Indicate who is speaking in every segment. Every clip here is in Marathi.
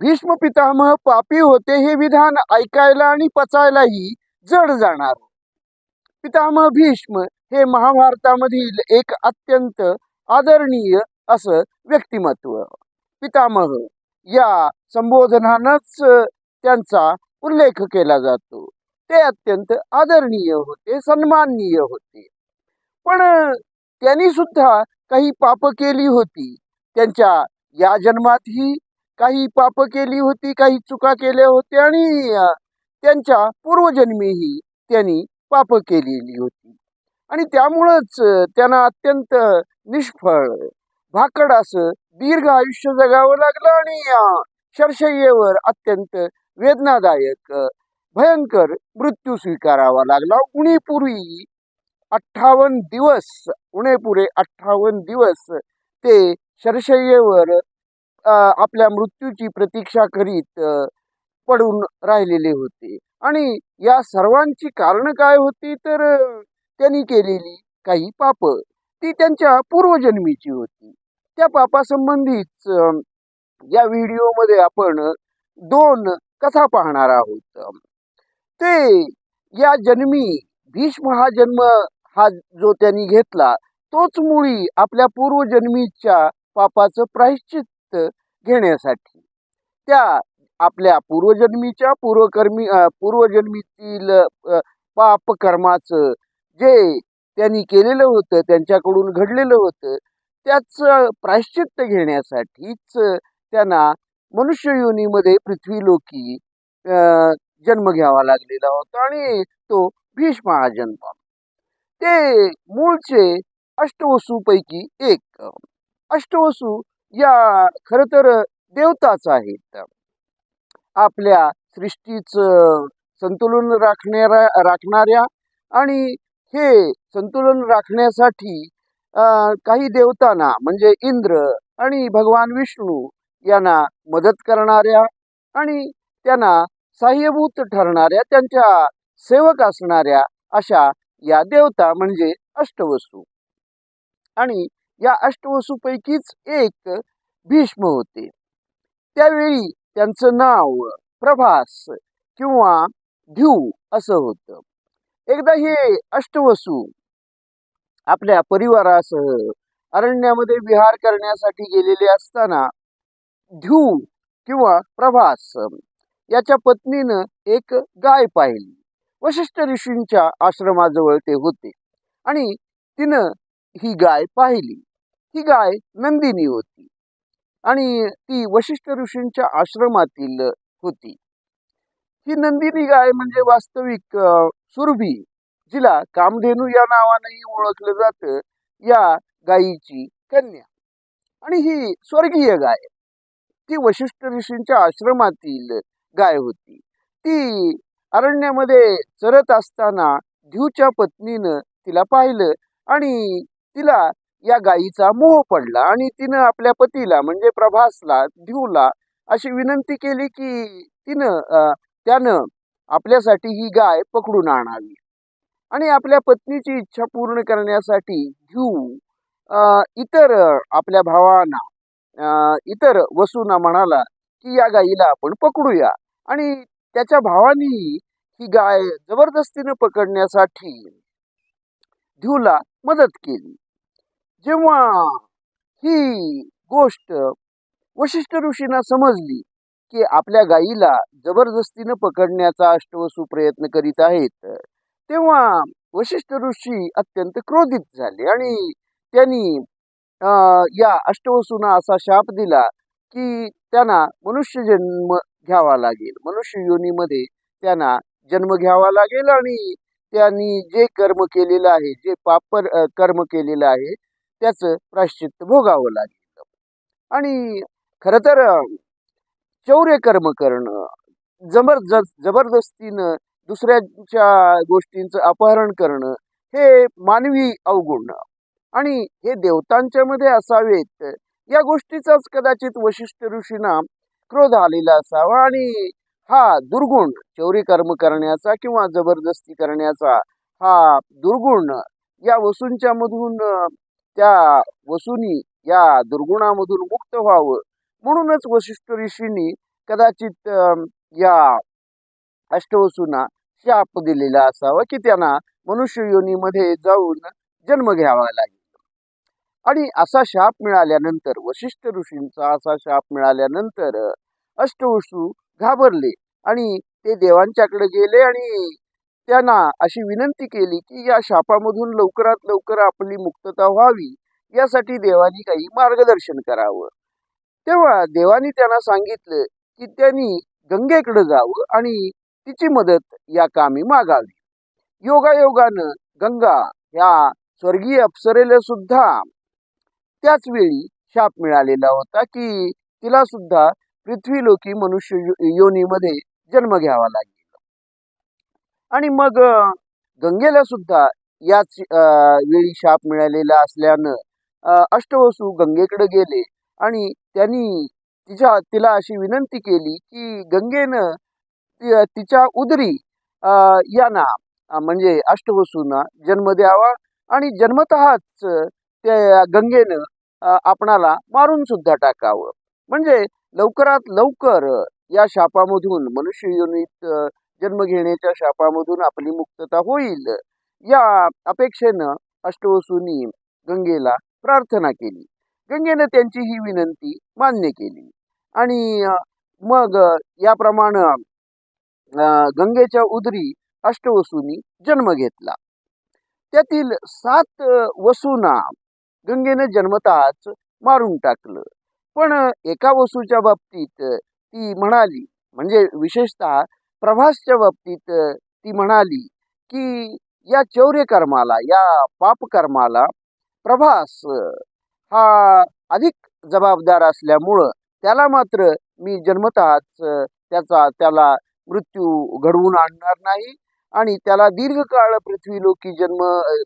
Speaker 1: भीष्म पितामह पापी होते हे विधान ऐकायला आणि पचायलाही जड जाणार. पितामह भीष्म हे महाभारतामधील एक अत्यंत आदरणीय असं व्यक्तिमत्व. पितामह या संबोधनानच त्यांचा उल्लेख केला जातो. ते अत्यंत आदरणीय होते सन्माननीय होते. पण त्यांनी सुद्धा काही पाप केली होती. त्यांच्या या जन्मातही काही पाप केली होती काही चुका केल्या होत्या आणि त्यांच्या पूर्वजन्मीही त्यांनी पाप केलेली होती. आणि त्यामुळंच त्यांना अत्यंत निष्फळ भाकड असं दीर्घ आयुष्य जगावं लागलं आणि अ, शरशय्येवर अत्यंत वेदनादायक भयंकर मृत्यू स्वीकारावा लागला. उणीपूर्वी अठ्ठावन्न दिवस उणेपुरे अठ्ठावन्न दिवस ते शरशय्येवर आपल्या मृत्यूची प्रतीक्षा करीत पडून राहिलेले होते. आणि या सर्वांची कारण काय होती तर त्यांनी केलेली काही पाप. ती त्यांच्या पूर्वजन्मीची होती. त्या पापासंबंधीच या व्हिडिओमध्ये आपण दोन कथा पाहणार आहोत. ते या जन्मी भीष्म हा जन्म हा जो त्यांनी घेतला तोच मुळी आपल्या पूर्वजन्मीच्या पापाचं प्रायश्चित प्रायश्चित्त घेण्यासाठी. त्या आपल्या पूर्वजन्मीच्या पूर्वकर्मी पूर्वजन्मीतील पाप कर्माचं जे त्यांनी केलेलं होतं त्यांच्याकडून घडलेलं होतं त्याचं प्रायश्चित्त घेण्यासाठीच त्यांना मनुष्य योनीमध्ये पृथ्वीलोकी जन्म घ्यावा लागलेला होता आणि तो भीष्म हा जन्म ते मूळचे अष्टवसूपैकी एक. अष्टवसू या खर तर देवताच आहेत आपल्या सृष्टीचं संतुलन राखणाऱ्या राखणाऱ्या आणि हे संतुलन राखण्यासाठी अं, काही देवतांना म्हणजे इंद्र आणि भगवान विष्णू यांना मदत करणाऱ्या आणि त्यांना सहाय्यभूत ठरणाऱ्या त्यांच्या सेवक असणाऱ्या अशा या देवता म्हणजे अष्टवसू. आणि या अष्टवसूपैकीच एक भीष्म होते. त्यावेळी त्यांचं नाव प्रभास किंवा ध्युव असं होतं. एकदा हे अष्टवसू आपल्या परिवारासह अरण्यामध्ये विहार करण्यासाठी गेलेले असताना ध्युव किंवा प्रभास याच्या पत्नीनं एक गाय पाहिली. वशिष्ठ ऋषींच्या आश्रमाजवळ ते होते आणि तिनं ही गाय पाहिली. ही गाय नंदिनी होती आणि ती वशिष्ठ ऋषींच्या आश्रमातील होती. ही नंदिनी गाय म्हणजे वास्तविक सुरभी जिला कामधेनू या नावानेही ओळखलं जातं या गायीची कन्या. आणि ही स्वर्गीय गाय ती वशिष्ठ ऋषींच्या आश्रमातील गाय होती. ती अरण्यामध्ये चरत असताना ध्यूच्या पत्नीनं तिला पाहिलं आणि तिला या गायीचा मोह पडला आणि तिनं आपल्या पतीला म्हणजे प्रभासला ध्यूला अशी विनंती केली की तिनं त्यानं आपल्यासाठी ही गाय पकडून आणावी. आणि आपल्या पत्नीची इच्छा पूर्ण करण्यासाठी घेऊ इतर आपल्या भावांना इतर वसूंना म्हणाला की या गायीला आपण पकडूया. आणि त्याच्या भावानी ही गाय जबरदस्तीनं पकडण्यासाठी ध्यूला मदत केली. जेव्हा ही गोष्ट वशिष्ठ ऋषींना समजली की आपल्या गायीला जबरदस्तीनं पकडण्याचा अष्टवसू प्रयत्न करीत आहेत तेव्हा वशिष्ठ ऋषी अत्यंत क्रोधित झाले आणि त्यांनी या अष्टवसूंना असा शाप दिला की त्यांना मनुष्य जन्म घ्यावा लागेल. मनुष्य योनीमध्ये त्यांना जन्म घ्यावा लागेल आणि त्यांनी जे कर्म केलेलं आहे जे पाप कर्म केलेलं आहे त्याचं प्राश्चित्त भोगावं लागेल. आणि खरं तर चौर्य कर्म करणं जबरदस्त जबरदस्तीनं दुसऱ्यांच्या गोष्टींचं अपहरण करणं हे मानवी अवगुण. आणि हे देवतांच्या मध्ये असावेत या गोष्टीचाच कदाचित वशिष्ठ ऋषींना क्रोध आलेला असावा. आणि हा दुर्गुण चौरी कर्म करण्याचा किंवा जबरदस्ती करण्याचा हा दुर्गुण या वसूंच्या मधून त्या वसुनी या दुर्गुणामधून मुक्त व्हावं. म्हणूनच वशिष्ठ ऋषींनी कदाचित या अष्टवसूंना शाप दिलेला असावा की त्यांना मनुष्य योनीमध्ये जाऊन जन्म घ्यावा लागेल. आणि असा शाप मिळाल्यानंतर वशिष्ठ ऋषींचा असा शाप मिळाल्यानंतर अष्टवसू घाबरले आणि ते देवांच्याकडे गेले आणि त्यांना अशी विनंती केली की या शापामधून लवकरात लवकर आपली मुक्तता व्हावी यासाठी देवानी काही मार्गदर्शन करावं. तेव्हा देवानी त्यांना सांगितलं की त्यांनी गंगेकडे जावं आणि तिची मदत या कामी मागावी. योगायोगानं गंगा ह्या स्वर्गीय अप्सरेला सुद्धा त्याच वेळी शाप मिळालेला होता की तिला सुद्धा पृथ्वीलोकी मनुष्य योनीमध्ये जन्म घ्यावा लागेल. आणि मग गंगेला सुद्धा याच अं, वेळी शाप मिळालेला असल्यानं अष्टवसू गंगेकडे गेले. आणि त्यांनी तिच्या तिला अशी विनंती केली की गंगेनं तिच्या उदरी अं, यांना म्हणजे अष्टवसूंना जन्म द्यावा आणि जन्मतःच त्या गंगेनं आपणाला मारून सुद्धा टाकावं. म्हणजे लवकरात लवकर या शापामधून मनुष्य योनीत जन्म घेण्याच्या शापामधून आपली मुक्तता होईल. या अपेक्षेनं अष्टवसूंनी गंगेला प्रार्थना केली. गंगेनं त्यांची ही विनंती मान्य केली. आणि मग याप्रमाणे गंगेच्या उदरी अष्टवसूंनी जन्म घेतला. त्यातील सात अं, वसूंना गंगेनं जन्मताच मारून टाकलं. पण एका वसूच्या बाबतीत ती म्हणाली म्हणजे विशेषतः प्रभासच्या बाबतीत ती म्हणाली की या चौर्य कर्माला या पाप कर्माला प्रभास हा अधिक जबाबदार असल्यामुळं त्याला मात्र मी जन्मतःच त्याचा त्याला मृत्यू घडवून आणणार नाही आणि त्याला दीर्घकाळ पृथ्वीलोकी जन्म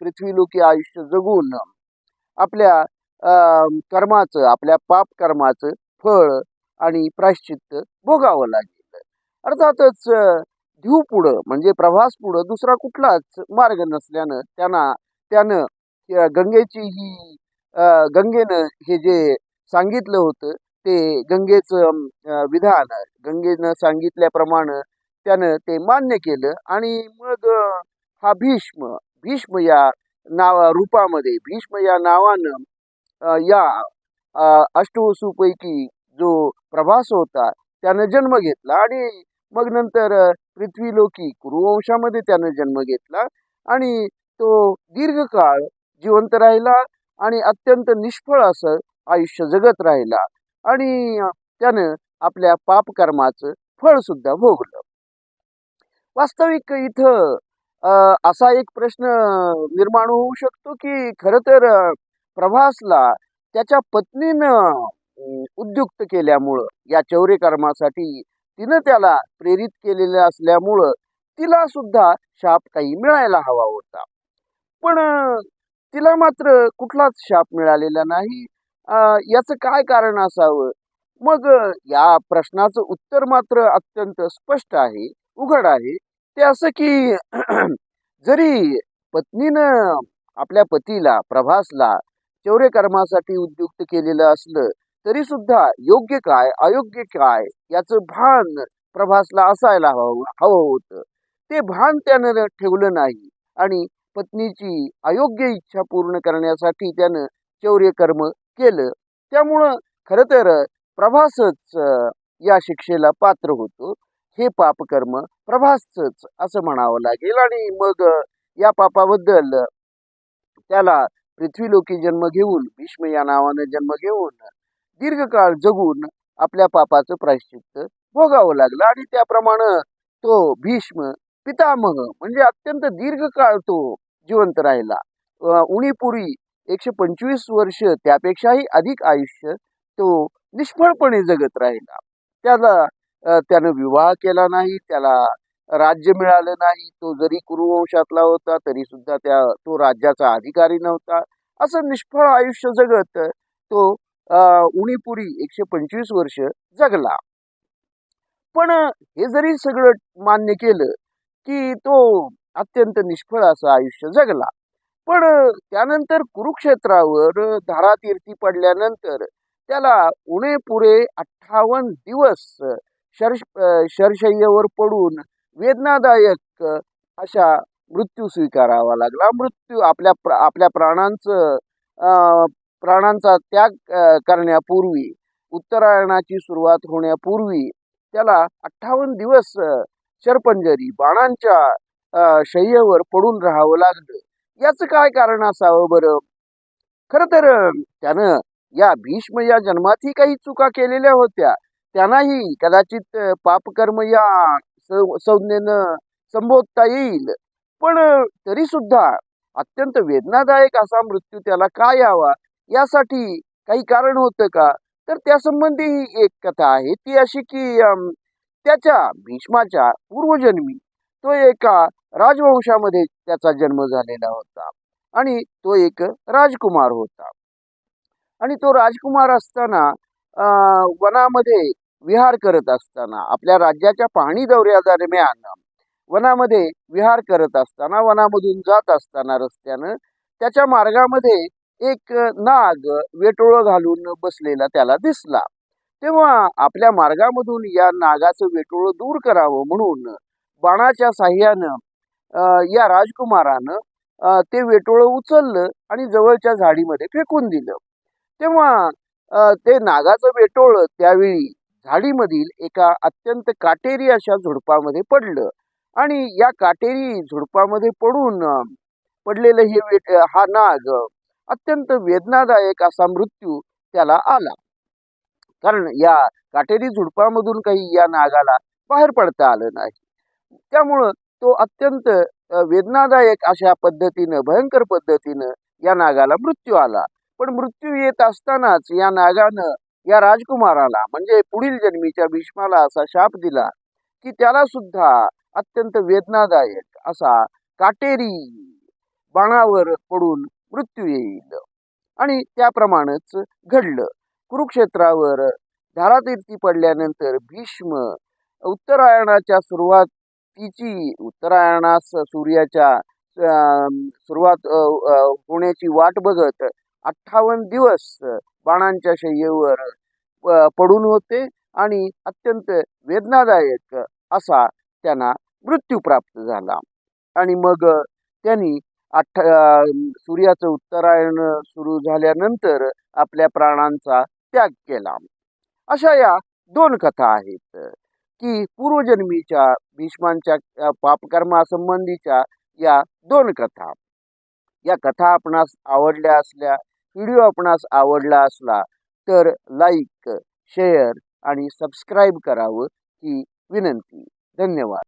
Speaker 1: पृथ्वीलोकी आयुष्य जगून आपल्या अं, कर्माचं आपल्या पाप कर्माचं फळ आणि प्रायश्चित्त भोगावं लागेल. अर्थातच अं, ध्यू पुढं म्हणजे प्रभास पुढं दुसरा कुठलाच मार्ग नसल्यानं त्यांना त्यानं गंगेची ही गंगेनं हे जे सांगितलं होतं ते गंगेचं विधान गंगेनं सांगितल्याप्रमाणे त्यानं ते मान्य केलं आणि मग हा भीष्म भीष्म या नावा रूपामध्ये भीष्म या नावानं या अष्टवसूपैकी जो प्रभास होता त्यानं जन्म घेतला आणि मग नंतर पृथ्वी लोकी कुरुवंशामध्ये त्यानं जन्म घेतला आणि तो दीर्घकाळ जिवंत राहिला आणि अत्यंत निष्फळ असं आयुष्य जगत राहिला आणि त्यानं आपल्या पापकर्माचं फळ सुद्धा भोगलं. वास्तविक इथं अं, असा एक प्रश्न निर्माण होऊ शकतो की खरं तर प्रभासला त्याच्या पत्नीनं उद्युक्त केल्यामुळं या चौरे कर्मासाठी तिनं त्याला प्रेरित केलेलं असल्यामुळं तिला सुद्धा शाप काही मिळायला हवा होता. पण तिला मात्र कुठलाच शाप मिळालेला नाही. याचं काय कारण असावं? मग या प्रश्नाचं उत्तर मात्र अत्यंत स्पष्ट आहे उघड आहे. ते असं की जरी पत्नीनं आपल्या पतीला प्रभासला चौर्यकर्मासाठी उद्युक्त केलेलं असलं तरी सुद्धा योग्य काय अयोग्य काय याचं भान प्रभासला असायला हवं हवं होतं. ते भान त्यानं ठेवलं नाही आणि पत्नीची अयोग्य इच्छा पूर्ण करण्यासाठी त्यानं चौर्य कर्म केलं. त्यामुळं खरं तर प्रभासच या शिक्षेला पात्र होतो. हे पापकर्म प्रभासच असं म्हणावं लागेल आणि मग या पापाबद्दल त्याला पृथ्वीलोकी जन्म घेऊन भीष्म या नावानं जन्म घेऊन दीर्घकाळ जगून आपल्या पापाचं प्रायश्चित्त भोगावं लागलं. आणि त्याप्रमाणे तो भीष्म पितामह म्हणजे अत्यंत दीर्घकाळ तो जिवंत राहिला. उणीपुरी एकशे पंचवीस वर्ष त्यापेक्षाही अधिक आयुष्य तो निष्फळपणे जगत राहिला. त्याला त्यानं विवाह केला नाही त्याला राज्य मिळालं नाही. तो जरी कुरुवंशातला होता तरी सुद्धा त्या तो राज्याचा अधिकारी नव्हता. असं निष्फळ आयुष्य जगत तो उणीपुरी एकशे पंचवीस वर्ष जगला. पण हे जरी सगळं मान्य केलं की तो अत्यंत निष्फळ असं आयुष्य जगला. पण त्यानंतर कुरुक्षेत्रावर धारातीर्थी पडल्यानंतर त्याला उणे पुरे अठ्ठावन्न दिवस शर शरशय्यवर पडून वेदनादायक अशा मृत्यू स्वीकारावा लागला. मृत्यू आपल्या प्र आपल्या प्राणांचं प्राणांचा त्याग करण्यापूर्वी उत्तरायणाची सुरुवात होण्यापूर्वी त्याला अठ्ठावन्न दिवस शरपंजरी बाणांच्या अ, शय्येवर पडून राहावं लागलं. याचं काय कारण असावं बरं? खरं तर त्यानं या भीष्म या जन्मातही काही चुका केलेल्या होत्या. त्यांनाही कदाचित पापकर्म या संज्ञेनं संबोधता येईल. पण तरी सुद्धा अत्यंत वेदनादायक असा मृत्यू त्याला का यावा? यासाठी काही कारण होतं का? तर त्यासंबंधी ही एक कथा आहे. ती अशी की त्याच्या भीष्माच्या पूर्वजन्मी तो एका राजवंशामध्ये त्याचा जन्म झालेला होता आणि तो एक राजकुमार होता. आणि तो राजकुमार असताना वनामध्ये विहार करत असताना आपल्या राज्याच्या पाहणी दौऱ्यादरम्यान वनामध्ये विहार करत असताना वनामधून जात असताना रस्त्यानं त्याच्या मार्गामध्ये एक नाग वेटोळं घालून बसलेला त्याला दिसला. तेव्हा आपल्या मार्गामधून या नागाचं वेटोळं दूर करावं म्हणून बाणाच्या साह्यानं या राजकुमारानं ते वेटोळं उचललं आणि जवळच्या झाडीमध्ये फेकून दिलं. तेव्हा ते नागाचं वेटोळं त्यावेळी झाडीमधील एका अत्यंत काटेरी अशा झुडपामध्ये पडलं आणि या काटेरी झुडपामध्ये पडून पडलेलं हे वेट हा नाग अत्यंत वेदनादायक असा मृत्यू त्याला आला. कारण या काटेरी झुडपामधून काही या नागाला बाहेर पडता आलं नाही. त्यामुळं तो अत्यंत वेदनादायक अशा पद्धतीनं भयंकर पद्धतीनं या नागाला मृत्यू आला. पण मृत्यू येत असतानाच या नागानं या राजकुमाराला म्हणजे पुढील जन्मीच्या भीष्माला असा शाप दिला की त्याला सुद्धा अत्यंत वेदनादायक असा काटेरी बाणावर पडून मृत्यू येईल. आणि त्याप्रमाणेच घडलं. कुरुक्षेत्रावर धारातीर्थी पडल्यानंतर भीष्म उत्तरायणाच्या सुरुवातीची उत्तरायणास सूर्याच्या सुरुवात होण्याची वाट बघत अठ्ठावन्न दिवस बाणांच्या शय्येवर प- पडून होते आणि अत्यंत वेदनादायक असा त्यांना मृत्यू प्राप्त झाला. आणि मग त्यांनी आठ सूर्याचं उत्तरायण सुरू झाल्यानंतर आपल्या प्राणांचा त्याग केला. अशा या दोन कथा आहेत की पूर्वजन्मीच्या भीष्मांच्या पापकर्मासंबंधीच्या या दोन कथा. या कथा आपणास आवडल्या असल्या व्हिडिओ आपणास आवडला असला तर लाईक शेअर आणि सबस्क्राईब करावं ही विनंती. धन्यवाद.